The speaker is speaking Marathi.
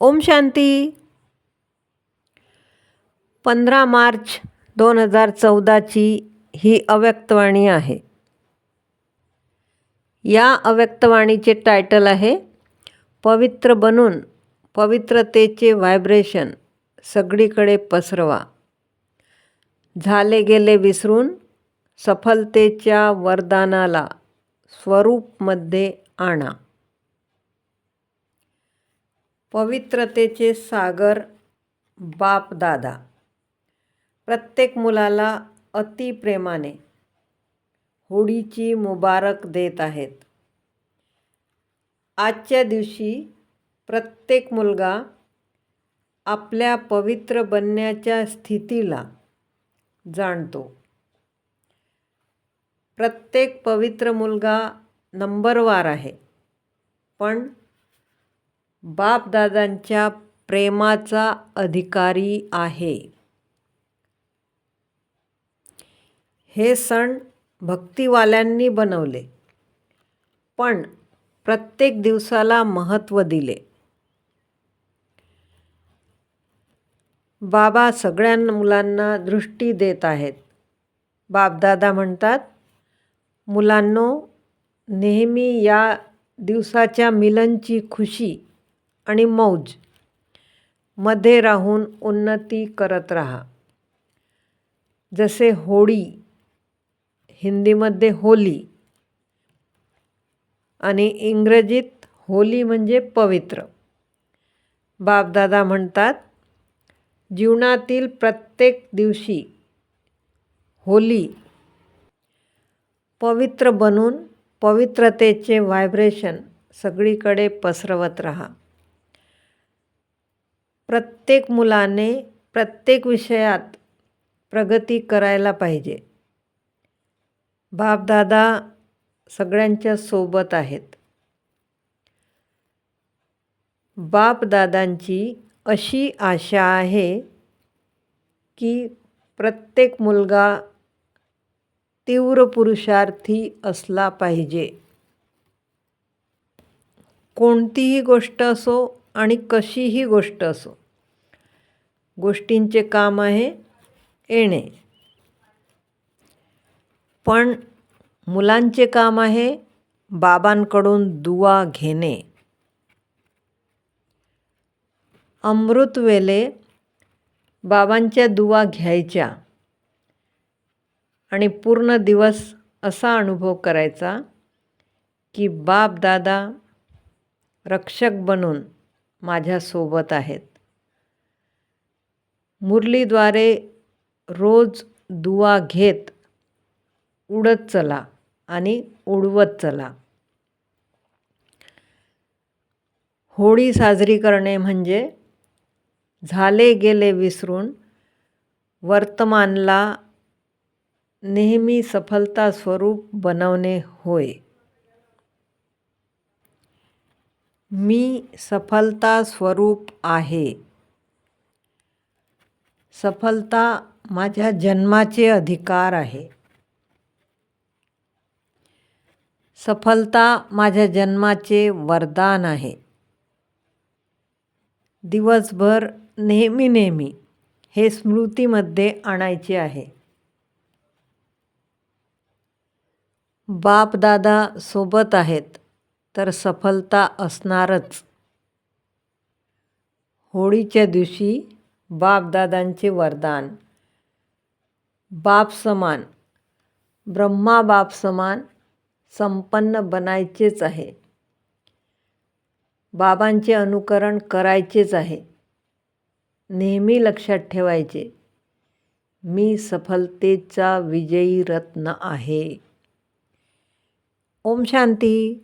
ओम शांती. पंधरा मार्च दोन हजार चौदाची ही अव्यक्तवाणी आहे. या अव्यक्तवाणीचे टायटल आहे पवित्र बनून पवित्रतेचे व्हायब्रेशन सगळीकडे पसरवा. झाले गेले विसरून सफलतेच्या वरदानाला स्वरूपमध्ये आणा. पवित्रतेचे सागर बाप दादा. प्रत्येक मुलाला अतिप्रेमाने होळीची मुबारक देत आहेत. आजच्या दिवशी प्रत्येक मुलगा आपल्या पवित्र बनण्याच्या स्थितीला जाणतो. प्रत्येक पवित्र मुलगा नंबरवार आहे. पण बापदादांच्या प्रेमाचा अधिकारी आहे. हे सण भक्तिवाल्यांनी बनवले पण प्रत्येक दिवसाला महत्त्व दिले. बाबा सगळ्या मुलांना दृष्टी देत आहेत. बापदादा म्हणतात मुलांनो नेहमी या दिवसाच्या मिलनची खुशी आणि मौज. मध्ये राहून उन्नती करत राहा. जसे होळी हिंदीमध्ये होली आणि इंग्रजीत होली म्हणजे पवित्र. बापदादा म्हणतात जीवनातील प्रत्येक दिवशी होली पवित्र बनून पवित्रतेचे व्हायब्रेशन सगळीकडे पसरवत राहा. प्रत्येक मुलाने प्रत्येक विषयात प्रगती करायला पाहिजे. बापदादा सगळ्यांच्या सोबत आहेत. बापदादांची अशी आशा आहे की प्रत्येक मुलगा तीव्र पुरुषार्थी असला पाहिजे. कोणतीही गोष्ट असो आणि कशीही गोष्ट असो. गोष्टींचे काम आहे येणे. पण मुलांचे काम आहे बाबांकडून दुवा घेणे. अमृतवेले बाबांच्या दुवा घ्यायच्या आणि पूर्ण दिवस असा अनुभव करायचा की बाप दादा रक्षक बनून माझ्यासोबत आहेत. मुरलीद्वारे रोज दुवा घेत उडत चला आणि उडवत चला. होळी साजरी करणे म्हणजे झाले गेले विसरून वर्तमानला नेहमी सफलता स्वरूप बनवणे होय. मी सफलता स्वरूप आहे. सफलता माझ्या जन्माचे अधिकार आहे. सफलता माझ्या जन्माचे वरदान आहे. दिवसभर नेहमी नेहमी हे स्मृतीमध्ये आणायचे आहे. बापदादा सोबत आहेत. तर सफलता असणारच. होळीच्या दिवशी बापदादांचे वरदान. बाप समान. ब्रह्मा बाप समान संपन्न बनायचेच आहे. बाबांचे अनुकरण करायचेच आहे. नेहमी लक्षात ठेवायचे मी सफलतेचा विजयी रत्न आहे. ओम शांती.